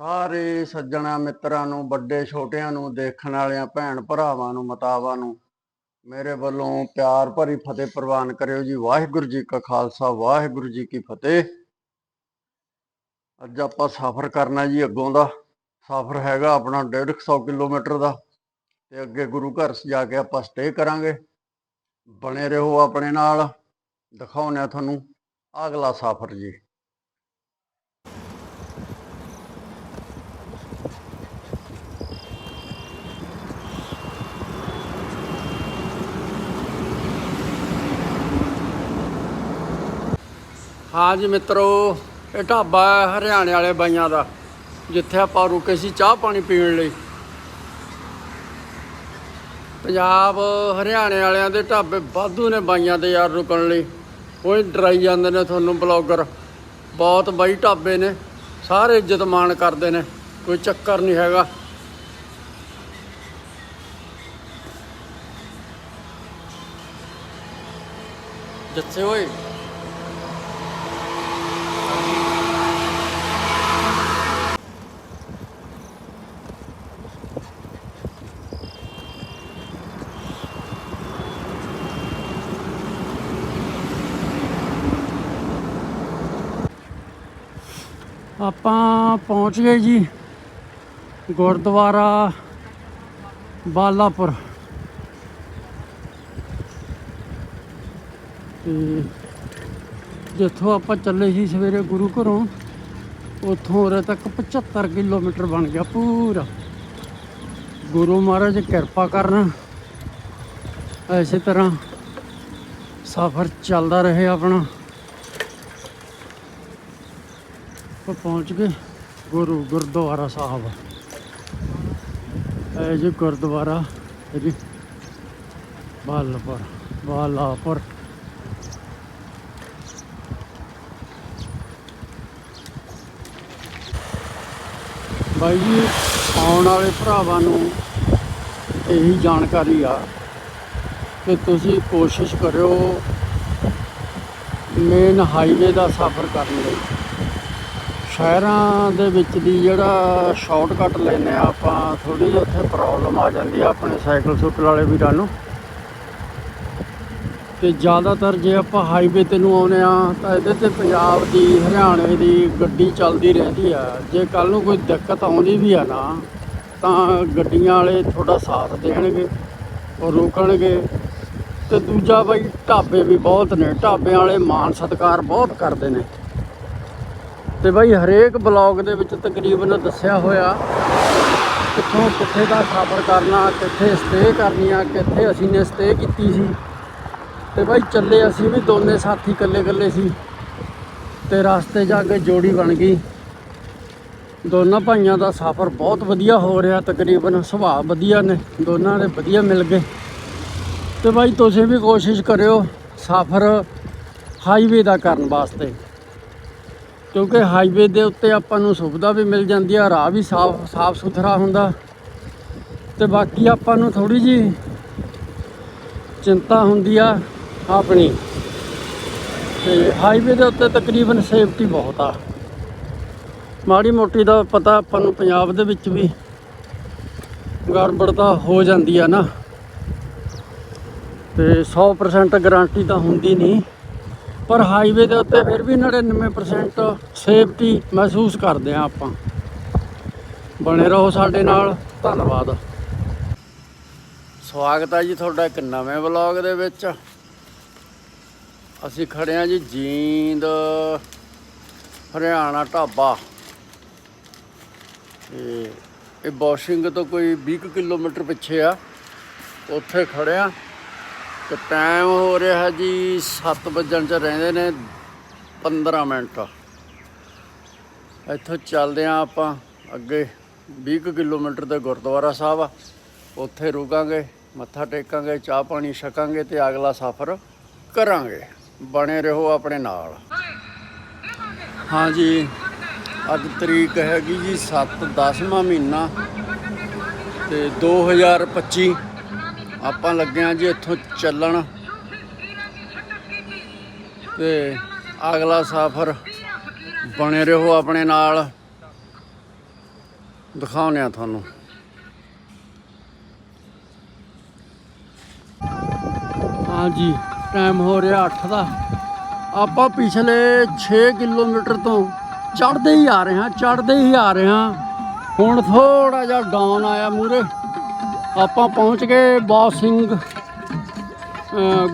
ਸਾਰੇ ਸੱਜਣਾ ਮਿੱਤਰਾਂ ਨੂੰ, ਵੱਡੇ ਛੋਟਿਆਂ ਨੂੰ, ਦੇਖਣ ਵਾਲਿਆਂ, ਭੈਣ ਭਰਾਵਾਂ ਨੂੰ, ਮਤਾਵਾਂ ਨੂੰ, ਮੇਰੇ ਵੱਲੋਂ ਪਿਆਰ ਭਰੀ ਫਤਿਹ ਪ੍ਰਵਾਨ ਕਰਿਓ ਜੀ। ਵਾਹਿਗੁਰੂ ਜੀ ਕਾ ਖਾਲਸਾ, ਵਾਹਿਗੁਰੂ ਜੀ ਕੀ ਫਤਿਹ। ਅੱਜ ਆਪਾਂ ਸਫ਼ਰ ਕਰਨਾ ਜੀ ਅੱਗੋਂ ਦਾ। ਸਫ਼ਰ ਹੈਗਾ ਆਪਣਾ 150 ਕਿਲੋਮੀਟਰ ਦਾ ਤੇ ਅੱਗੇ ਗੁਰੂ ਘਰ ਜਾ ਕੇ ਆਪਾਂ ਸਟੇ ਕਰਾਂਗੇ। ਬਣੇ ਰਹੋ ਆਪਣੇ ਨਾਲ। ਦਿਖਾਉਂਦੇ ਆ ਤੁਹਾਨੂੰ ਅਗਲਾ ਸਫ਼ਰ ਜੀ। ਹਾਂ ਜੀ ਮਿੱਤਰੋ, ਇਹ ਢਾਬਾ ਹੈ ਹਰਿਆਣੇ ਵਾਲੇ ਬਾਈਆਂ ਦਾ, ਜਿੱਥੇ ਆਪਾਂ ਰੁਕੇ ਸੀ ਚਾਹ ਪਾਣੀ ਪੀਣ ਲਈ। ਪੰਜਾਬ ਹਰਿਆਣੇ ਵਾਲਿਆਂ ਦੇ ਢਾਬੇ ਵਾਧੂ ਨੇ ਬਾਈਆਂ ਦੇ ਯਾਰ ਰੁਕਣ ਲਈ। ਕੋਈ ਡਰਾਈ ਜਾਂਦੇ ਨੇ ਤੁਹਾਨੂੰ ਬਲੌਗਰ। ਬਹੁਤ ਬਾਈ ਢਾਬੇ ਨੇ, ਸਾਰੇ ਇੱਜ਼ਤ ਮਾਣ ਕਰਦੇ ਨੇ, ਕੋਈ ਚੱਕਰ ਨਹੀਂ ਹੈਗਾ। ਜੱਸੇ ਓਏ ਆਪਾਂ ਪਹੁੰਚ ਗਏ ਜੀ ਗੁਰਦੁਆਰਾ ਬਾਲਾਪੁਰ। ਤੇ ਜਿੱਥੋਂ ਆਪਾਂ ਚੱਲੇ ਸੀ ਸਵੇਰੇ ਗੁਰੂ ਘਰੋਂ, ਉੱਥੋਂ ਉਰੇ ਤੱਕ 75 ਕਿਲੋਮੀਟਰ ਬਣ ਗਿਆ ਪੂਰਾ। ਗੁਰੂ ਮਹਾਰਾਜ ਕਿਰਪਾ ਕਰਨ ਐਸੇ ਤਰ੍ਹਾਂ ਸਫ਼ਰ ਚੱਲਦਾ ਰਹੇ ਆਪਣਾ। ਆਪਾਂ ਪਹੁੰਚ ਗਏ ਗੁਰੂ ਗੁਰਦੁਆਰਾ ਸਾਹਿਬ। ਇਹ ਜੀ ਗੁਰਦੁਆਰਾ, ਇਹ ਜੀ ਬਾਲਾਪੁਰ ਬਾਲਾਪੁਰ। ਬਾਈ ਜੀ, ਆਉਣ ਵਾਲੇ ਭਰਾਵਾਂ ਨੂੰ ਇਹੀ ਜਾਣਕਾਰੀ ਆ ਕਿ ਤੁਸੀਂ ਕੋਸ਼ਿਸ਼ ਕਰਿਓ ਮੇਨ ਹਾਈਵੇ ਦਾ ਸਫ਼ਰ ਕਰਨ ਲਈ ਸ਼ਹਿਰਾਂ ਦੇ ਵਿੱਚ ਦੀ ਜਿਹੜਾ ਸ਼ਾਰਟਕਟ ਲੈਨੇ ਆ ਆਪਾਂ ਥੋੜੀ ਜਿਹੀ ਉੱਥੇ ਪ੍ਰੋਬਲਮ ਆ ਜਾਂਦੀ ਆ ਆਪਣੇ ਸਾਈਕਲ ਸੁਕਲ ਵਾਲੇ ਵੀਰਾਂ ਨੂੰ। ਤੇ ਜ਼ਿਆਦਾਤਰ ਜੇ ਆਪਾਂ ਹਾਈਵੇ ਤੇ ਨੂੰ ਆਉਨੇ ਆ ਤਾਂ ਇਹਦੇ ਤੇ ਪੰਜਾਬ ਦੀ, ਹਰਿਆਣੇ ਦੀ ਗੱਡੀ ਚੱਲਦੀ ਰਹਿੰਦੀ ਆ। ਜੇ ਕੱਲ ਨੂੰ ਕੋਈ ਦਿੱਕਤ ਆਉਂਦੀ ਵੀ ਆ ਨਾ, ਤਾਂ ਗੱਡੀਆਂ ਵਾਲੇ ਤੁਹਾਡਾ ਸਾਥ ਦੇਣਗੇ ਉਹ ਰੋਕਣਗੇ। ਤੇ ਦੂਜਾ ਬਈ ਢਾਬੇ ਵੀ ਬਹੁਤ ਨੇ, ਢਾਬਿਆਂ ਵਾਲੇ ਮਾਣ ਸਤਿਕਾਰ ਬਹੁਤ ਕਰਦੇ ਨੇ। ਤੇ ਬਾਈ ਹਰੇਕ ਬਲੌਗ ਦੇ ਵਿੱਚ ਤਕਰੀਬਨ ਦੱਸਿਆ ਹੋਇਆ ਕਿੱਥੋਂ ਕਿੱਥੇ ਦਾ ਸਫ਼ਰ ਕਰਨਾ, ਕਿੱਥੇ ਸਟੇ ਕਰਨੀ ਆ, ਕਿੱਥੇ ਅਸੀਂ ਨੇ ਸਟੇ ਕੀਤੀ ਸੀ। ਤੇ ਬਾਈ ਚੱਲੇ ਅਸੀਂ ਵੀ ਦੋਨੇ ਸਾਥੀ ਇਕੱਲੇ ਇਕੱਲੇ ਸੀ ਤੇ ਰਸਤੇ ਜਾ ਕੇ ਜੋੜੀ ਬਣ ਗਈ। ਦੋਨਾਂ ਭਾਈਆਂ ਦਾ ਸਫ਼ਰ ਬਹੁਤ ਵਧੀਆ ਹੋ ਰਿਹਾ, ਤਕਰੀਬਨ ਸੁਭਾਅ ਵਧੀਆ ਨੇ, ਦੋਨਾਂ ਦੇ ਵਧੀਆ ਮਿਲ ਗਏ। ਤੇ ਬਾਈ ਤੁਸੀਂ ਵੀ ਕੋਸ਼ਿਸ਼ ਕਰਿਓ ਸਫ਼ਰ ਹਾਈਵੇ ਦਾ ਕਰਨ ਵਾਸਤੇ। ਕਿਉਂਕਿ ਹਾਈਵੇ ਦੇ ਉੱਤੇ ਆਪਾਂ ਨੂੰ ਸੁਵਿਧਾ ਵੀ ਮਿਲ ਜਾਂਦੀ ਆ, ਰਾਹ ਵੀ ਸਾਫ਼ ਸਾਫ਼ ਸੁਥਰਾ ਹੁੰਦਾ। ਤੇ ਬਾਕੀ ਆਪਾਂ ਨੂੰ ਥੋੜੀ ਜੀ ਚਿੰਤਾ ਹੁੰਦੀ ਆ ਆਪਣੀ। ਤੇ ਹਾਈਵੇ ਦੇ ਉੱਤੇ ਤਕਰੀਬਨ ਸੇਫਟੀ ਬਹੁਤ ਆ। ਮਾੜੀ ਮੋਟੀ ਦਾ ਪਤਾ ਆਪਾਂ ਨੂੰ ਪੰਜਾਬ ਦੇ ਵਿੱਚ ਵੀ ਗੜਬੜ ਤਾਂ ਹੋ ਜਾਂਦੀ ਆ ਨਾ। ਤੇ 100% ਗਾਰੰਟੀ ਤਾਂ ਹੁੰਦੀ ਨਹੀਂ। ਪਰ ਹਾਈਵੇ ਦੇ ਉੱਤੇ ਫਿਰ ਵੀ 99% ਸੇਫਟੀ ਮਹਿਸੂਸ ਕਰਦੇ ਆ ਆਪਾਂ। ਬਣੇ ਰਹੋ ਸਾਡੇ ਨਾਲ, ਧੰਨਵਾਦ। ਸਵਾਗਤ ਹੈ ਜੀ ਤੁਹਾਡਾ ਇੱਕ ਨਵੇਂ ਵਲੌਗ ਦੇ ਵਿੱਚ। ਅਸੀਂ ਖੜੇ ਆ ਜੀ ਜੀਂਦ, ਹਰਿਆਣਾ ਢਾਬਾ। ਇਹ ਬੌਸ਼ਿੰਗ ਤੋਂ ਕੋਈ 20 ਕੁ ਕਿਲੋਮੀਟਰ ਪਿੱਛੇ ਆ। ਉੱਥੇ ਖੜੇ ਆ ਤੇ ਟਾਈਮ ਹੋ ਰਿਹਾ ਜੀ 7 ਵਜਣ ਚ ਰਹਿੰਦੇ ਨੇ 15 ਮਿੰਟ। ਇੱਥੋਂ ਚੱਲਦੇ ਆ ਆਪਾਂ ਅੱਗੇ 20 ਕੁ ਕਿਲੋਮੀਟਰ ਤੇ ਗੁਰਦੁਆਰਾ ਸਾਹਿਬ ਆ। ਉੱਥੇ ਰੁਕਾਂਗੇ, ਮੱਥਾ ਟੇਕਾਂਗੇ, ਚਾਹ ਪਾਣੀ ਛਕਾਂਗੇ ਤੇ ਅਗਲਾ ਸਫ਼ਰ ਕਰਾਂਗੇ। ਬਣੇ ਰਹੋ ਆਪਣੇ ਨਾਲ। ਹਾਂਜੀ, ਅੱਜ ਤਰੀਕ ਹੈਗੀ ਜੀ 7 10ਵਾਂ ਮਹੀਨਾ ਤੇ 2025 ਆਪਾਂ ਲੱਗੇ ਆ ਜੀ ਇੱਥੋਂ ਚੱਲਣ। ਤੇ ਅਗਲਾ ਸਫ਼ਰ ਬਣੇ ਰਹੋ ਆਪਣੇ ਨਾਲ। ਦਿਖਾਉਂਦੇ ਆ ਤੁਹਾਨੂੰ। ਹਾਂਜੀ ਟਾਈਮ ਹੋ ਰਿਹਾ 8 ਦਾ। ਆਪਾਂ ਪਿਛਲੇ 6 ਕਿਲੋਮੀਟਰ ਤੋਂ ਚੜਦੇ ਹੀ ਆ ਰਹੇ ਹਾਂ ਚੜਦੇ ਹੀ ਆ ਰਹੇ ਹਾਂ ਹੁਣ ਥੋੜਾ ਜਿਹਾ ਡਾਊਨ ਆਇਆ ਮੂਰੇ ਆਪਾਂ ਪਹੁੰਚ ਗਏ ਬੌਸ ਸਿੰਘ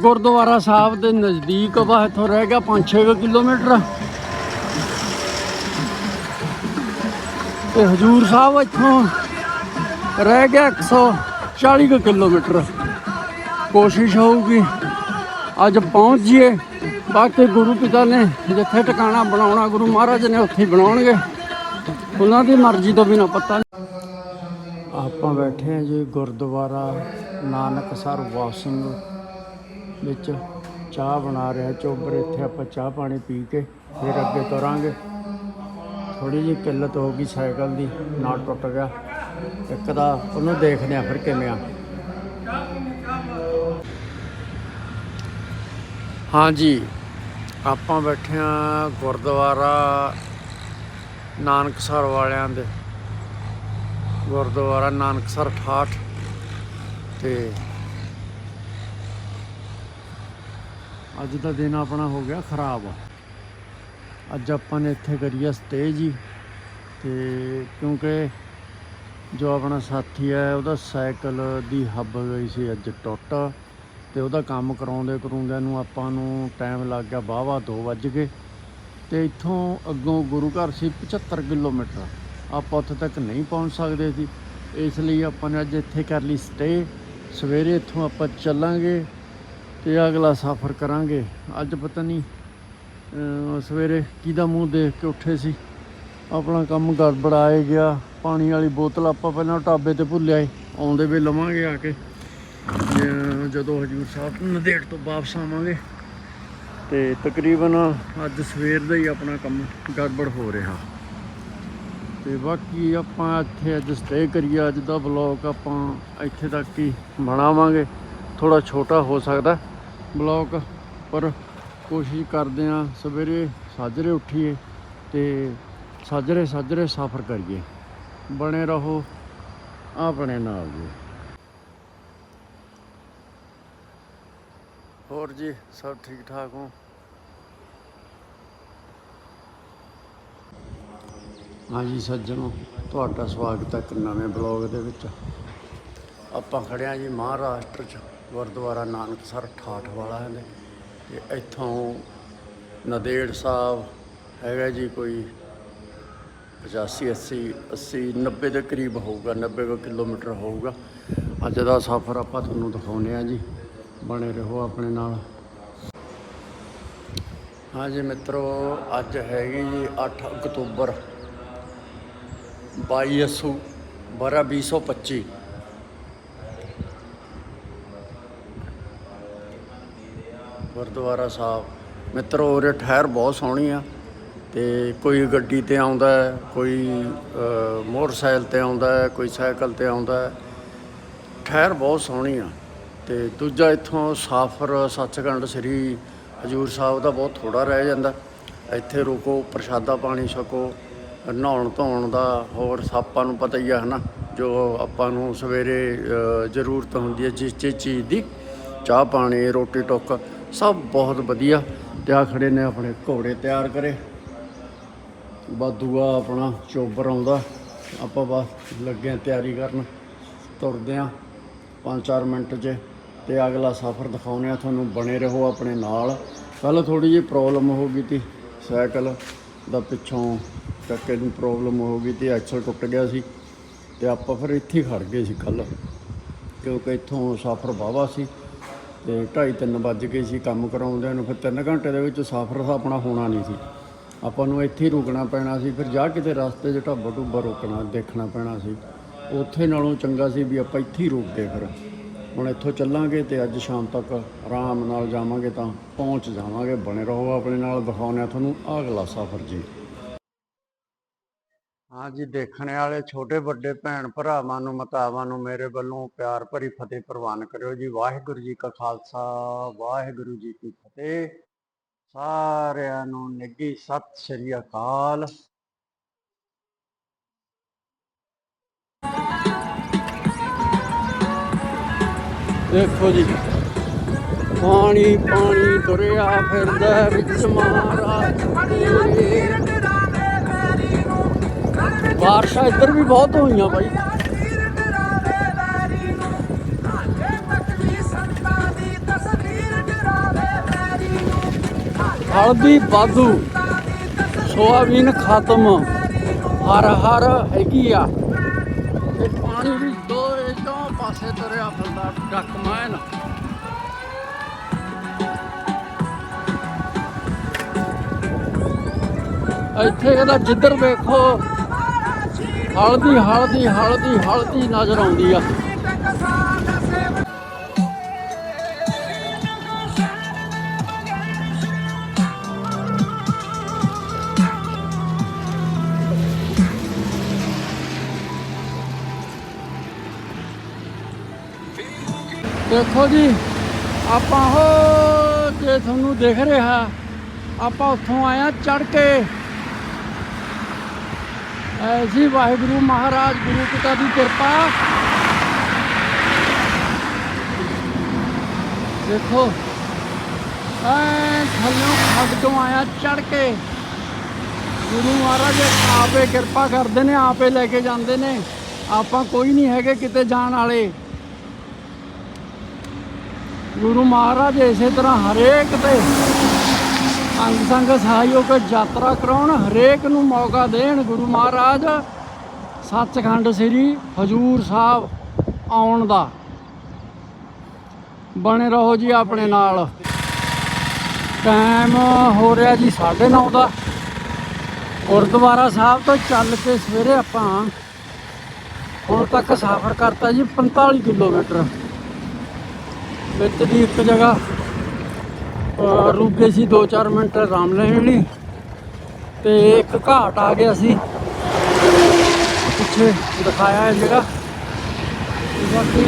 ਗੁਰਦੁਆਰਾ ਸਾਹਿਬ ਦੇ ਨਜ਼ਦੀਕ। ਵਾ ਇੱਥੋਂ ਰਹਿ ਗਿਆ 5-6 ਕਿਲੋਮੀਟਰ। ਤੇ ਹਜੂਰ ਸਾਹਿਬ ਇੱਥੋਂ ਰਹਿ ਗਿਆ 140 ਕੁ ਕਿਲੋਮੀਟਰ। ਕੋਸ਼ਿਸ਼ ਹੋਊਗੀ, ਅੱਜ ਪਹੁੰਚ ਜੀਏ ਬਾਕੀ ਗੁਰੂ ਪਿਤਾ ਨੇ ਜਿੱਥੇ ਟਿਕਾਣਾ ਬਣਾਉਣਾ, ਗੁਰੂ ਮਹਾਰਾਜ ਨੇ ਉੱਥੇ ਹੀ ਬਣਾਉਣਗੇ। ਉਹਨਾਂ ਦੀ ਮਰਜ਼ੀ ਤੋਂ ਬਿਨਾਂ ਪਤਾ ਨਹੀਂ ਆਪਾਂ ਬੈਠੇ ਹਾਂ ਜੀ ਗੁਰਦੁਆਰਾ ਨਾਨਕਸਰ ਵਾਸਿੰਗ ਵਿੱਚ। ਚਾਹ ਬਣਾ ਰਿਹਾ ਚੋਬਰ, ਇੱਥੇ ਆਪਾਂ ਚਾਹ ਪਾਣੀ ਪੀ ਕੇ ਫਿਰ ਅੱਗੇ ਤੁਰਾਂਗੇ। ਥੋੜੀ ਜਿਹੀ ਕਿੱਲਤ ਹੋ ਗਈ ਸਾਈਕਲ ਦੀ ਨਾ ਟੁੱਟ ਗਿਆ। ਇੱਕ ਦਾ ਉਹਨੂੰ ਦੇਖਦੇ ਆ ਫਿਰ ਕਿਵੇਂ ਆ। ਹਾਂਜੀ, ਆਪਾਂ ਬੈਠੇ ਆ ਗੁਰਦੁਆਰਾ ਨਾਨਕਸਰ ਵਾਲਿਆਂ ਦੇ। ਗੁਰਦੁਆਰਾ ਨਾਨਕਸਰ ਠਾਠ ਤੇ ਅੱਜ ਦਾ ਦਿਨ ਆਪਣਾ ਹੋ ਗਿਆ ਖਰਾਬ। ਅੱਜ ਆਪਾਂ ਨੇ ਇੱਥੇ ਕਰੀ ਆ ਸਟੇ ਜੀ ਤੇ ਕਿਉਂਕਿ ਜੋ ਆਪਣਾ ਸਾਥੀ ਹੈ, ਉਹਦਾ ਸਾਈਕਲ ਦੀ ਹੱਬ ਗਈ ਸੀ ਅੱਜ ਟੁੱਟ ਤੇ ਉਹਦਾ ਕੰਮ ਕਰਾਉਂਦੇ ਕਰਾਉਂਦਿਆਂ ਨੂੰ ਆਪਾਂ ਨੂੰ ਟਾਈਮ ਲੱਗ ਗਿਆ ਵਾਹਵਾ 2 ਵੱਜ ਗਏ ਤੇ ਇੱਥੋਂ ਅੱਗੋਂ ਗੁਰੂ ਘਰ ਸੀ 75 ਕਿਲੋਮੀਟਰ। ਆਪਾਂ ਉੱਥੇ ਤੱਕ ਨਹੀਂ ਪਹੁੰਚ ਸਕਦੇ ਸੀ ਇਸ ਲਈ ਆਪਾਂ ਨੇ ਅੱਜ ਇੱਥੇ ਕਰ ਲਈ ਸਟੇ ਸਵੇਰੇ ਇੱਥੋਂ ਆਪਾਂ ਚੱਲਾਂਗੇ ਤੇ ਅਗਲਾ ਸਫ਼ਰ ਕਰਾਂਗੇ। ਅੱਜ ਪਤਾ ਨਹੀਂ ਸਵੇਰੇ ਕਿਹਦਾ ਮੂੰਹ ਦੇਖ ਕੇ ਉੱਠੇ ਸੀ। ਆਪਣਾ ਕੰਮ ਗੜਬੜਾਏ ਗਿਆ। ਪਾਣੀ ਵਾਲੀ ਬੋਤਲ ਆਪਾਂ ਪਹਿਲਾਂ ਢਾਬੇ ਤੇ ਭੁੱਲਿਆ ਏ ਆਉਂਦੇ ਵੇ ਲਵਾਂਗੇ ਆ ਕੇ। ਜਦੋਂ ਹਜੂਰ ਸਾਹਿਬ ਨੰਦੇੜ ਤੋਂ ਵਾਪਸ ਆਵਾਂਗੇ। ਤੇ ਤਕਰੀਬਨ ਅੱਜ ਸਵੇਰ ਦਾ ਹੀ ਆਪਣਾ ਕੰਮ ਗੜਬੜ ਹੋ ਰਿਹਾ। ਤੇ ਬਾਕੀ ਆਪਾਂ ਇੱਥੇ ਅੱਜ ਸਟੇ ਕਰੀਏ, ਅੱਜ ਦਾ ਬਲੌਗ ਆਪਾਂ ਇੱਥੇ ਤੱਕ ਹੀ ਬਣਾਵਾਂਗੇ। ਥੋੜਾ ਛੋਟਾ ਹੋ ਸਕਦਾ ਬਲੌਗ ਪਰ ਕੋਸ਼ਿਸ਼ ਕਰਦੇ ਆ ਸਵੇਰੇ ਸਾਜਰੇ ਉੱਠੀਏ ਤੇ ਸਾਜਰੇ ਸਾਜਰੇ ਸਫ਼ਰ ਕਰੀਏ। ਬਣੇ ਰਹੋ ਆਪਣੇ ਨਾਲ ਜੀ। ਹੋਰ ਜੀ, ਸਭ ਠੀਕ ਠਾਕ ਹੋ? ਹਾਂਜੀ ਸੱਜਣੋ, ਤੁਹਾਡਾ ਸਵਾਗਤ ਹੈ ਇੱਕ ਨਵੇਂ ਬਲੌਗ ਦੇ ਵਿੱਚ। ਆਪਾਂ ਖੜਿਆ ਜੀ ਮਹਾਰਾਸ਼ਟਰ ਚ, ਗੁਰਦੁਆਰਾ ਨਾਨਕਸਰ ਠਾਠ ਵਾਲਾ ਹੈ ਨੇ ਤੇ ਇੱਥੋਂ ਨਦੇੜ ਸਾਹਿਬ ਹੈਗਾ ਜੀ ਕੋਈ 85 80 80 90 ਦੇ ਕਰੀਬ ਹੋਊਗਾ 90 ਕੁ ਕਿਲੋਮੀਟਰ ਹੋਊਗਾ। ਅੱਜ ਦਾ ਸਫ਼ਰ ਆਪਾਂ ਤੁਹਾਨੂੰ ਦਿਖਾਉਂਦੇ ਆ ਜੀ। ਬਣੇ ਰਹੋ ਆਪਣੇ ਨਾਲ। ਹਾਂਜੀ ਮਿੱਤਰੋ, ਅੱਜ ਹੈਗੀ ਜੀ 8 ਅਕਤੂਬਰ। 22 ਅਸੂ 12 2025 ਗੁਰਦੁਆਰਾ ਸਾਹਿਬ। ਮਿੱਤਰੋ, ਉਰੇ ਠਹਿਰ ਬਹੁਤ ਸੋਹਣੀ ਆ ਤੇ ਕੋਈ ਗੱਡੀ ਤੇ ਆਉਂਦਾ ਕੋਈ ਮੋਟਰਸਾਈਕਲ ਤੇ ਆਉਂਦਾ ਕੋਈ ਸਾਈਕਲ ਤੇ ਆਉਂਦਾ ਠਹਿਰ ਬਹੁਤ ਸੋਹਣੀ ਆ ਤੇ ਦੂਜਾ ਇੱਥੋਂ ਸਾਫਰ, ਸੱਚਖੰਡ ਸ੍ਰੀ ਹਜੂਰ ਸਾਹਿਬ ਦਾ ਬਹੁਤ ਥੋੜਾ ਰਹਿ ਜਾਂਦਾ। ਇੱਥੇ ਰੁਕੋ, ਪ੍ਰਸ਼ਾਦਾ ਪਾਣੀ ਛਕੋ। ਨਹਾਉਣ ਧੋਣ ਦਾ, ਹੋਰ ਆਪਾਂ ਨੂੰ ਪਤਾ ਹੀ ਆ ਹਨਾ, ਜੋ ਆਪਾਂ ਨੂੰ ਸਵੇਰੇ ਜ਼ਰੂਰਤ ਹੁੰਦੀ ਹੈ ਜਿਸ ਜਿਸ ਚੀਜ਼ ਦੀ, ਚਾਹ ਪਾਣੀ, ਰੋਟੀ ਟੁੱਕ, ਸਭ ਬਹੁਤ ਵਧੀਆ। ਤੇ ਆ ਖੜੇ ਨੇ ਆਪਣੇ ਘੋੜੇ ਤਿਆਰ ਕਰੇ। ਬਾਦੂਆ ਆਪਣਾ ਚੋਬਰ ਆਉਂਦਾ, ਆਪਾਂ ਬਸ ਲੱਗੇ ਹਾਂ ਤਿਆਰੀ ਕਰਨ, ਤੁਰਦੇ ਆ 5-4 ਮਿੰਟ 'ਚ। ਤੇ ਅਗਲਾ ਸਫ਼ਰ ਦਿਖਾਉਂਦੇ ਆ, ਤੁਹਾਨੂੰ ਬਣੇ ਰਹੋ ਆਪਣੇ ਨਾਲ। ਕੱਲ ਥੋੜੀ ਜਿਹੀ ਪ੍ਰੋਬਲਮ ਹੋ ਗਈ ਤੀ, ਸਾਈਕਲ ਦਾ ਪਿੱਛੋਂ ਚੱਕੇ ਨੂੰ ਪ੍ਰੋਬਲਮ ਹੋ ਗਈ ਤੇ ਐਕਸਲ ਟੁੱਟ ਗਿਆ ਸੀ ਤੇ ਆਪਾਂ ਫਿਰ ਇੱਥੇ ਹੀ ਖੜ ਗਏ ਸੀ ਕੱਲ ਕਿਉਂਕਿ ਇੱਥੋਂ ਸਫ਼ਰ ਵਾਹਵਾ ਸੀ ਤੇ 2:30 ਵੱਜ ਗਏ ਸੀ ਕੰਮ ਕਰਾਉਂਦਿਆਂ ਨੂੰ, ਫਿਰ 3 ਘੰਟੇ ਦੇ ਵਿੱਚ ਸਫ਼ਰ ਤਾਂ ਆਪਣਾ ਹੋਣਾ ਨਹੀਂ ਸੀ। ਆਪਾਂ ਨੂੰ ਇੱਥੇ ਹੀ ਰੁਕਣਾ ਪੈਣਾ ਸੀ, ਫਿਰ ਜਾ ਕਿਤੇ ਰਸਤੇ 'ਚ ਢਾਬਾ ਢੁੱਬਾ ਰੁਕਣਾ, ਦੇਖਣਾ ਪੈਣਾ ਸੀ। ਉੱਥੇ ਨਾਲੋਂ ਚੰਗਾ ਸੀ ਵੀ ਆਪਾਂ ਇੱਥੇ ਹੀ ਰੁਕ ਗਏ ਫਿਰ। ਹੁਣ ਇੱਥੋਂ ਚੱਲਾਂਗੇ ਤੇ ਅੱਜ ਸ਼ਾਮ ਤੱਕ ਆਰਾਮ ਨਾਲ ਜਾਵਾਂਗੇ ਤਾਂ ਪਹੁੰਚ ਜਾਵਾਂਗੇ, ਬਣੇ ਰਹੋ ਆਪਣੇ ਨਾਲ, ਦਿਖਾਉਂਦੇ ਆ ਤੁਹਾਨੂੰ ਅਗਲਾ ਸਫ਼ਰ ਜੀ। ਹਾਂਜੀ, ਦੇਖਣ ਵਾਲੇ ਛੋਟੇ ਵੱਡੇ ਭੈਣ ਭਰਾਵਾਂ ਨੂੰ, ਮਤਾਵਾਂ ਨੂੰ ਮੇਰੇ ਵੱਲੋਂ ਪਿਆਰ ਭਰੀ ਫਤਿਹ ਪ੍ਰਵਾਨ ਕਰਿਓ ਜੀ। ਵਾਹਿਗੁਰੂ ਜੀ ਕਾ ਖਾਲਸਾ, ਵਾਹਿਗੁਰੂ ਜੀ ਕੀ ਫਤਿਹ। ਸਾਰਿਆਂ ਨੂੰ ਨਿੱਗੀ ਸਤਿ ਸ੍ਰੀ ਅਕਾਲ। ਦੇਖੋ ਜੀ ਪਾਣੀ ਪਾਣੀ ਤੁਰਿਆ ਫਿਰਦਾ ਵਿੱਚ ਮਹਾਰਾਜ। ਬਾਰਿਸ਼ਾਂ ਇੱਧਰ ਵੀ ਬਹੁਤ ਹੋਈਆਂ ਬਾਈ। ਹਲਦੀ ਵਾਧੂ, ਸੋਆਬੀਨ ਖਤਮ, ਹਰ ਹਰ ਹੈਗੀ ਆ। ਤੇ ਪਾਣੀ ਵੀ ਦੋ ਇਦੋਂ ਪਾਸੇ ਤੁਰਿਆ ਫਿਰਦਾ, ਡੱਕ ਮੈਨ ਇੱਥੇ ਇਹਦਾ ਜਿੱਧਰ ਵੇਖੋ ਹਲਦੀ ਹਲਦੀ ਹਲਦੀ ਹਲਦੀ ਨਜ਼ਰ ਆਉਂਦੀ ਆ। ਦੇਖੋ ਜੀ, ਆਪਾਂ ਹੋ ਜੇ ਤੁਹਾਨੂੰ ਦਿਖ ਰਿਹਾ। ਆਪਾਂ ਉੱਥੋਂ ਆਇਆ ਚੜ ਕੇ। ਐਸੀ ਵਾਹਿਗੁਰੂ ਮਹਾਰਾਜ, ਗੁਰੂ ਪਿਤਾ ਦੀ ਕਿਰਪਾ। ਦੇਖੋ, ਐ ਥੱਲੋਂ ਖੱਡ ਤੋਂ ਆਇਆ ਚੜ ਕੇ। ਗੁਰੂ ਮਹਾਰਾਜ ਆਪੇ ਕਿਰਪਾ ਕਰਦੇ ਨੇ, ਆਪੇ ਲੈ ਕੇ ਜਾਂਦੇ ਨੇ। ਆਪਾਂ ਕੋਈ ਨਹੀਂ ਹੈਗੇ ਕਿਤੇ ਜਾਣ ਵਾਲੇ। ਗੁਰੂ ਮਹਾਰਾਜ ਇਸੇ ਤਰ੍ਹਾਂ ਹਰੇਕ ਤੇ ਅੰਗ ਸੰਗ ਸਹਿਯੋਗ ਯਾਤਰਾ ਕਰਾਉਣ, ਹਰੇਕ ਨੂੰ ਮੌਕਾ ਦੇਣ। ਗੁਰੂ ਮਹਾਰਾਜ, ਸੱਚਖੰਡ ਸ੍ਰੀ ਹਜੂਰ ਸਾਹਿਬ ਆਉਣ ਦਾ। ਬਣੇ ਰਹੋ ਜੀ ਆਪਣੇ ਨਾਲ। ਟਾਈਮ ਹੋ ਰਿਹਾ ਜੀ 9:30 ਦਾ। ਗੁਰਦੁਆਰਾ ਸਾਹਿਬ ਤੋਂ ਚੱਲ ਕੇ ਸਵੇਰੇ ਆਪਾਂ ਹੁਣ ਤੱਕ ਸਫ਼ਰ ਕਰਤਾ ਜੀ 45 ਕਿਲੋਮੀਟਰ। ਵਿੱਚ ਦੀ ਇੱਕ ਜਗ੍ਹਾ ਰੁਕ ਗਏ ਸੀ 2-4 ਮਿੰਟ ਆਰਾਮ ਲੈਣ ਲਈ ਤੇ ਇੱਕ ਘਾਟ ਆ ਗਿਆ ਸੀ। ਪਿੱਛੇ ਦਿਖਾਇਆ ਹੈ ਜਗ੍ਹਾ। ਬਾਕੀ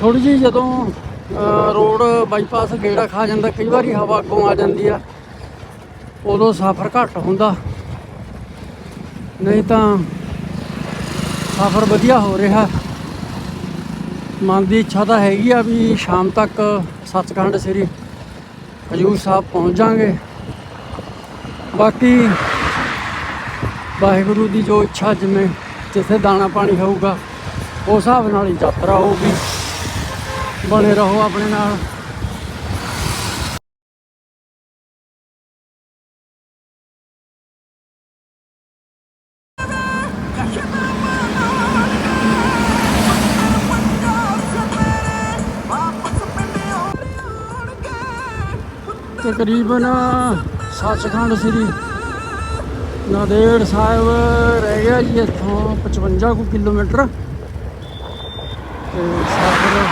ਥੋੜੀ ਜਿਹੀ ਜਦੋਂ ਰੋਡ ਬਾਈਪਾਸ ਗੇੜਾ ਖਾ ਜਾਂਦਾ, ਕਈ ਵਾਰੀ ਹਵਾ ਅੱਗੋਂ ਆ ਜਾਂਦੀ ਆ, ਉਦੋਂ ਸਫ਼ਰ ਘੱਟ ਹੁੰਦਾ। ਨਹੀਂ ਤਾਂ ਸਫ਼ਰ ਵਧੀਆ ਹੋ ਰਿਹਾ। ਮਨ ਦੀ ਇੱਛਾ ਤਾਂ ਹੈਗੀ ਆ ਵੀ ਸ਼ਾਮ ਤੱਕ ਸੱਚਖੰਡ ਸ੍ਰੀ ਹਜੂਰ ਸਾਹਿਬ ਪਹੁੰਚ ਜਾਾਂਗੇ ਬਾਕੀ ਵਾਹਿਗੁਰੂ ਦੀ ਜੋ ਇੱਛਾ ਜਿਵੇਂ ਜਿੱਥੇ ਦਾਣਾ ਪਾਣੀ ਹੋਊਗਾ, ਉਸ ਹਿਸਾਬ ਨਾਲ ਹੀ ਯਾਤਰਾ ਹੋਊਗੀ। ਬਣੇ ਰਹੋ ਆਪਣੇ ਨਾਲ। ਤਕਰੀਬਨ ਸੱਚਖੰਡ ਸ੍ਰੀ ਨਾਂਦੇੜ ਸਾਹਿਬ ਰਹਿ ਗਿਆ ਜੀ ਇੱਥੋਂ 55 ਕੁ ਕਿਲੋਮੀਟਰ। ਤੇ ਸਫ਼ਰ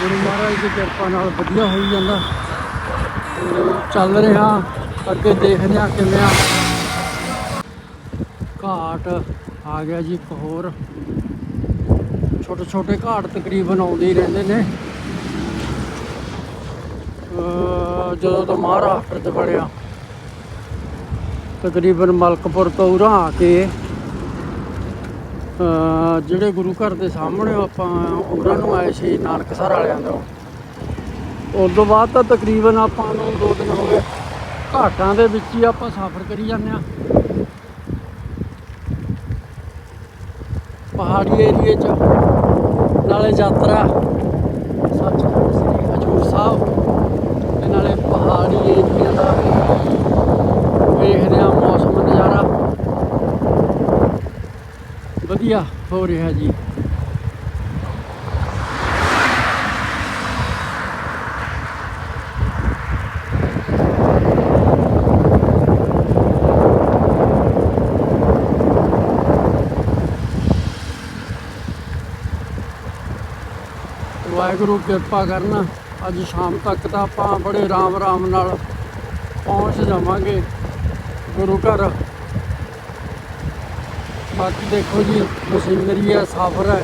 ਗੁਰੂ ਮਹਾਰਾਜ ਦੀ ਕਿਰਪਾ ਨਾਲ ਵਧੀਆ ਹੋਈ ਜਾਂਦਾ। ਚੱਲ ਰਿਹਾ, ਅੱਗੇ ਦੇਖਦੇ ਹਾਂ ਕਿਵੇਂ ਆ। ਘਾਟ ਆ ਗਿਆ ਜੀ ਇੱਕ ਹੋਰ। ਛੋਟੇ ਛੋਟੇ ਘਾਟ ਤਕਰੀਬਨ ਆਉਂਦੇ ਹੀ ਰਹਿੰਦੇ ਨੇ। ਅਹ ਜਦੋਂ ਤੋਂ ਮਹਾਰਾਸ਼ਟਰ ਚ ਬਣਿਆ ਤਕਰੀਬਨ ਮਲਕਪੁਰ ਤੋਂ ਉਰਾਂ ਆ ਕੇ ਜਿਹੜੇ ਗੁਰੂ ਘਰ ਦੇ ਸਾਹਮਣੇ ਆਪਾਂ ਉਹਨਾਂ ਨੂੰ ਆਏ ਸੀ ਨਾਨਕਸਰ ਵਾਲਿਆਂ ਤੋਂ ਉਸ ਤੋਂ ਬਾਅਦ ਤਾਂ ਤਕਰੀਬਨ ਆਪਾਂ ਨੂੰ ਦੋ ਦਿਨ ਹੋ ਗਏ। ਘਾਟਾਂ ਦੇ ਵਿੱਚ ਹੀ ਆਪਾਂ ਸਫ਼ਰ ਕਰੀ ਜਾਂਦੇ ਆ ਪਹਾੜੀ ਏਰੀਏ 'ਚ, ਨਾਲੇ ਯਾਤਰਾ ਸੱਚਖੰਡ ਸ੍ਰੀ ਹਜੂਰ ਸਾਹਿਬ ਤੇ ਨਾਲੇ ਪਹਾੜੀ ਏਰੀਆ ਦਾ ਵੇਖਦੇ ਆ ਮੌਸਮ ਨਜ਼ਾਰਾ। ਵਧੀਆ ਹੋ ਰਿਹਾ ਜੀ। ਵਾਹਿਗੁਰੂ ਕਿਰਪਾ ਕਰਨਾ। ਅੱਜ ਸ਼ਾਮ ਤੱਕ ਤਾਂ ਆਪਾਂ ਬੜੇ ਰਾਮ ਰਾਮ ਨਾਲ ਪਹੁੰਚ ਜਾਵਾਂਗੇ ਗੁਰੂ ਘਰ। ਬਾਕੀ ਦੇਖੋ ਜੀ, ਮਸ਼ੀਨਰੀ ਹੈ ਸਫ਼ਰ ਹੈ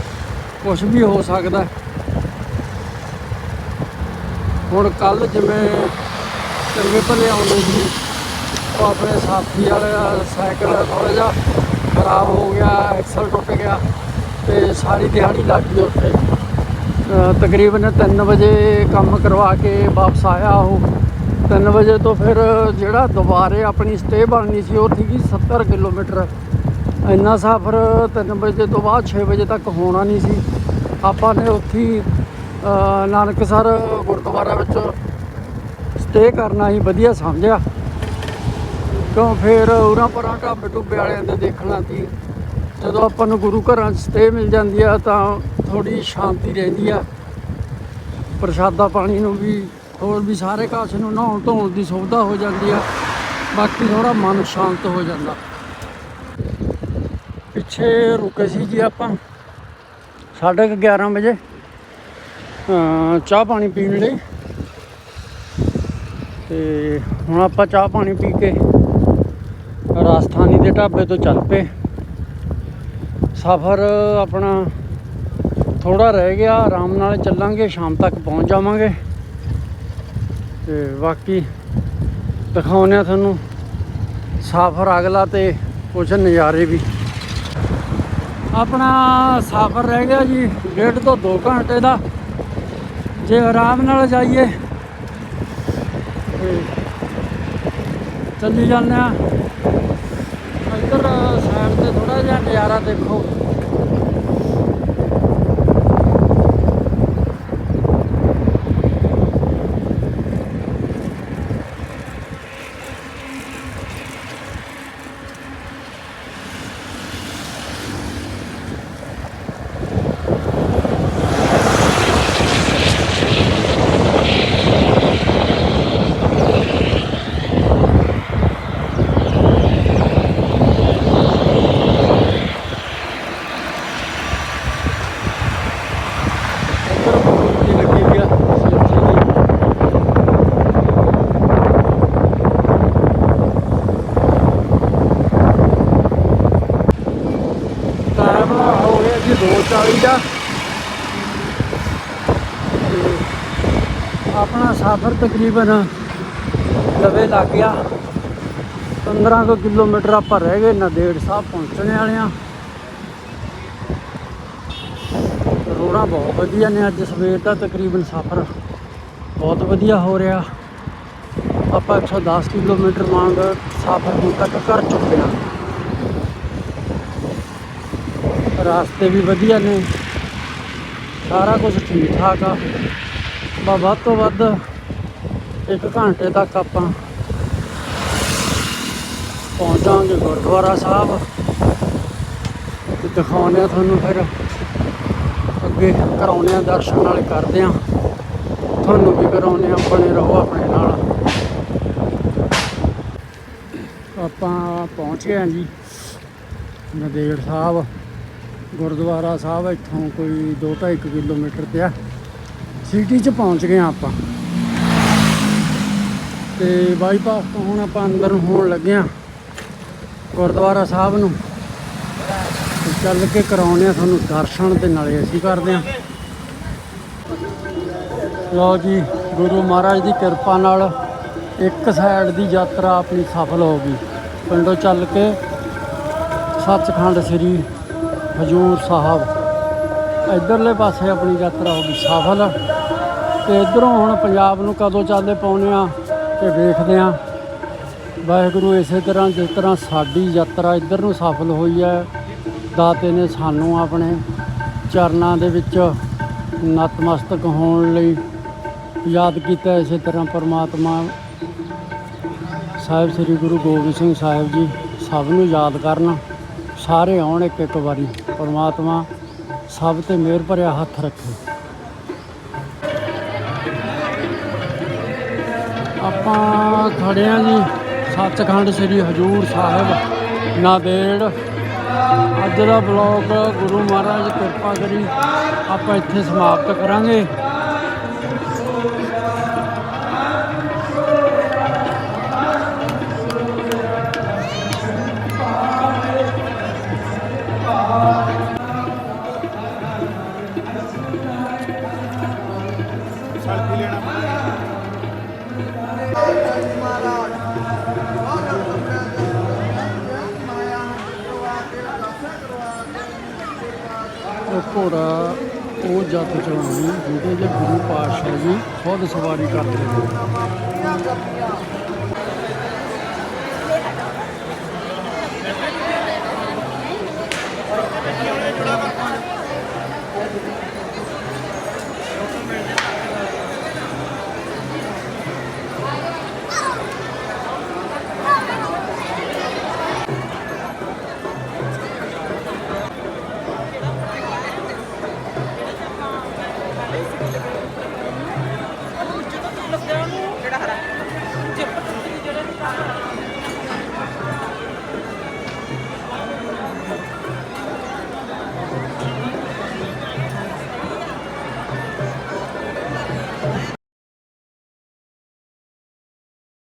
ਕੁਝ ਵੀ ਹੋ ਸਕਦਾ ਹੁਣ ਕੱਲ ਜਿਵੇਂ ਚੰਗੇ ਭਲੇ ਆਉਂਦੇ ਸੀ, ਉਹ ਆਪਣੇ ਸਾਥੀ ਵਾਲਾ ਸਾਈਕਲ ਥੋੜਾ ਜਿਹਾ ਖਰਾਬ ਹੋ ਗਿਆ, ਐਕਸਲ ਟੁੱਟ ਗਿਆ ਤੇ ਸਾਰੀ ਦਿਹਾੜੀ ਲੱਗ ਗਈ ਉੱਥੇ। ਤਕਰੀਬਨ 3 ਵਜੇ ਕੰਮ ਕਰਵਾ ਕੇ ਵਾਪਸ ਆਇਆ ਉਹ। 3 ਵਜੇ ਤੋਂ ਫਿਰ ਜਿਹੜਾ ਦੁਬਾਰੇ ਆਪਣੀ ਸਟੇ ਬਣਨੀ ਸੀ ਉਹ ਸੀਗੀ 70 ਕਿਲੋਮੀਟਰ। ਇੰਨਾ ਸਫ਼ਰ 3 ਵਜੇ ਤੋਂ ਬਾਅਦ 6 ਵਜੇ ਤੱਕ ਹੋਣਾ ਨਹੀਂ ਸੀ। ਆਪਾਂ ਨੇ ਉੱਥੇ ਹੀ, ਅ, ਨਾਨਕਸਰ ਗੁਰਦੁਆਰਾ ਵਿੱਚ ਸਟੇ ਕਰਨਾ ਹੀ ਵਧੀਆ ਸਮਝਿਆ। ਕਿਉਂ ਫਿਰ ਉਹਨਾਂ ਪਰਾਂ ਢਾਬੇ ਟੁੱਬੇ ਵਾਲਿਆਂ ਦੇ ਦੇਖਣਾ ਸੀ। ਜਦੋਂ ਆਪਾਂ ਨੂੰ ਗੁਰੂ ਘਰਾਂ 'ਚ ਸਟੇ ਮਿਲ ਜਾਂਦੀ ਆ ਤਾਂ ਥੋੜੀ ਸ਼ਾਂਤੀ ਰਹਿੰਦੀ ਆ। ਪ੍ਰਸ਼ਾਦਾ ਪਾਣੀ ਨੂੰ ਵੀ, ਹੋਰ ਵੀ ਸਾਰੇ ਕਾਸ ਨੂੰ ਨਹਾਉਣ ਧੋਣ ਦੀ ਸੁਵਿਧਾ ਹੋ ਜਾਂਦੀ ਆ। ਬਾਕੀ ਥੋੜਾ ਮਨ ਸ਼ਾਂਤ ਹੋ ਜਾਂਦਾ। ਪਿੱਛੇ ਰੁਕੇ ਸੀ ਜੀ ਆਪਾਂ ਸਾਢੇ ਕੁ 11 ਵਜੇ। ਚਾਹ ਪਾਣੀ ਪੀਣ ਲਈ। ਤੇ ਹੁਣ ਆਪਾਂ ਚਾਹ ਪਾਣੀ ਪੀ ਕੇ ਰਾਜਸਥਾਨੀ ਦੇ ਢਾਬੇ ਤੋਂ ਚੱਲ ਪਏ। ਸਫ਼ਰ ਆਪਣਾ ਥੋੜਾ ਰਹਿ ਗਿਆ, ਆਰਾਮ ਨਾਲ ਚੱਲਾਂਗੇ, ਸ਼ਾਮ ਤੱਕ ਪਹੁੰਚ ਜਾਵਾਂਗੇ। ਤੇ ਬਾਕੀ ਦਿਖਾਉਂਦੇ ਆ ਤੁਹਾਨੂੰ ਸਫ਼ਰ ਅਗਲਾ ਤੇ ਕੁਝ ਨਜ਼ਾਰੇ ਵੀ। ਆਪਣਾ ਸਫ਼ਰ ਰਹਿ ਗਿਆ ਜੀ, ਡੇਢ ਤੋਂ 2 ਘੰਟੇ ਦਾ। ਜੇ ਆਰਾਮ ਨਾਲ ਜਾਈਏ, ਤੇ ਚੱਲੀ ਜਾਂਦੇ ਆ ਇੱਧਰ ਸਾਈਡ ਤੇ ਥੋੜਾ ਜਿਹਾ ਨਜ਼ਾਰਾ ਦੇਖੋ ਇੱਧਰ ਬਹੁਤ ਵਧੀਆ ਲੱਗੀ ਹੋਈ ਆ ਸਬਜ਼ੀ ਦੀ ਟਾਈਮ ਹੋ ਗਿਆ ਜੀ 2:40 ਦਾ ਤੇ ਆਪਣਾ ਸਫ਼ਰ ਤਕਰੀਬਨ ਲਵੇ ਲੱਗ ਗਿਆ। 15 ਕੁ ਕਿਲੋਮੀਟਰ ਆਪਾਂ ਰਹਿ ਗਏ ਨਦੇੜ ਸਾਹਿਬ ਪਹੁੰਚਣ ਵਾਲੇ ਆ ਰੋਡਾਂ ਬਹੁਤ ਵਧੀਆ ਨੇ ਅੱਜ, ਸਵੇਰ ਦਾ ਤਕਰੀਬਨ ਸਫ਼ਰ ਬਹੁਤ ਵਧੀਆ ਹੋ ਰਿਹਾ। ਆਪਾਂ 110 ਕਿਲੋਮੀਟਰ ਮੰਗ ਸਫ਼ਰ ਹੁਣ ਤੱਕ ਕਰ ਚੁੱਕੇ ਹਾਂ। ਰਾਸਤੇ ਵੀ ਵਧੀਆ ਨੇ। ਸਾਰਾ ਕੁਝ ਠੀਕ ਠਾਕ ਆ। ਬਾ ਵੱਧ ਤੋਂ ਵੱਧ ਇੱਕ ਘੰਟੇ ਤੱਕ ਆਪਾਂ ਪਹੁੰਚਾਂਗੇ ਗੁਰਦੁਆਰਾ ਸਾਹਿਬ। ਤੇ ਦਿਖਾਉਂਦੇ ਆ ਤੁਹਾਨੂੰ ਫਿਰ। ਅੱਗੇ ਕਰਾਉਂਦੇ ਆ ਦਰਸ਼ਨ ਨਾਲ ਕਰਦੇ ਆ। ਤੁਹਾਨੂੰ ਵੀ ਕਰਾਉਂਦੇ ਆ, ਬਣੇ ਰਹੋ ਆਪਣੇ ਨਾਲ। ਆਪਾਂ ਪਹੁੰਚ ਗਏ ਆ ਜੀ ਨਦੇੜ ਸਾਹਿਬ। ਗੁਰਦੁਆਰਾ ਸਾਹਿਬ ਇੱਥੋਂ ਕੋਈ 2.5 ਕਿਲੋਮੀਟਰ ਤੇ ਆ। ਸਿਟੀ 'ਚ ਪਹੁੰਚ ਗਏ ਆ ਆਪਾਂ। ਤੇ ਬਾਈਪਾਸ ਤੋਂ ਹੁਣ ਆਪਾਂ ਅੰਦਰ ਨੂੰ ਹੋਣ ਲੱਗੇ ਆ ਗੁਰਦੁਆਰਾ ਸਾਹਿਬ ਨੂੰ। ਚੱਲ ਕੇ ਕਰਾਉਂਦੇ ਆ ਤੁਹਾਨੂੰ ਦਰਸ਼ਨ ਤੇ ਨਾਲੇ ਅਸੀਂ ਕਰਦੇ ਆ ਲਓ ਜੀ, ਗੁਰੂ ਮਹਾਰਾਜ ਦੀ ਕਿਰਪਾ ਨਾਲ ਇੱਕ ਸਾਈਡ ਦੀ ਯਾਤਰਾ ਆਪਣੀ ਸਫਲ ਹੋ ਗਈ। ਪਿੰਡੋਂ ਚੱਲ ਕੇ ਸੱਚਖੰਡ ਸ੍ਰੀ ਹਜੂਰ ਸਾਹਿਬ। ਇਧਰਲੇ ਪਾਸੇ ਆਪਣੀ ਯਾਤਰਾ ਹੋ ਗਈ ਸਫਲ। ਤੇ ਇਧਰੋਂ ਹੁਣ ਪੰਜਾਬ ਨੂੰ ਕਦੋਂ ਚੱਲੇ ਪਾਉਨੇ ਆ ਤੇ ਵੇਖਦੇ ਆ ਵਾਹਿਗੁਰੂ ਇਸੇ ਤਰ੍ਹਾਂ ਜਿਸ ਤਰ੍ਹਾਂ ਸਾਡੀ ਯਾਤਰਾ ਇੱਧਰ ਨੂੰ ਸਫਲ ਹੋਈ ਹੈ, ਦਾਤੇ ਨੇ ਸਾਨੂੰ ਆਪਣੇ ਚਰਨਾਂ ਦੇ ਵਿੱਚ ਨਤਮਸਤਕ ਹੋਣ ਲਈ ਯਾਦ ਕੀਤਾ। ਇਸੇ ਤਰ੍ਹਾਂ ਪਰਮਾਤਮਾ ਸਾਹਿਬ ਸ੍ਰੀ ਗੁਰੂ ਗੋਬਿੰਦ ਸਿੰਘ ਸਾਹਿਬ ਜੀ ਸਭ ਨੂੰ ਯਾਦ ਕਰਨ। ਸਾਰੇ ਆਉਣ ਇੱਕ ਇੱਕ ਵਾਰੀ। ਪਰਮਾਤਮਾ ਸਭ ਤੇ ਮਿਹਰ ਭਰਿਆ ਹੱਥ ਰੱਖੇ। ਆਪਾਂ ਖੜੇ ਆ ਜੀ, ਸੱਚਖੰਡ ਸ੍ਰੀ ਹਜੂਰ ਸਾਹਿਬ, ਨਾਂਦੇੜ। ਅੱਜ ਦਾ ਬਲੌਗ ਗੁਰੂ ਮਹਾਰਾਜ ਕਿਰਪਾ ਕਰੀ ਆਪਾਂ ਇੱਥੇ ਸਮਾਪਤ ਕਰਾਂਗੇ। ਚਲਾਉਣੀ ਸਵਾਰੀ ਕਰਦੇ ਨੇ।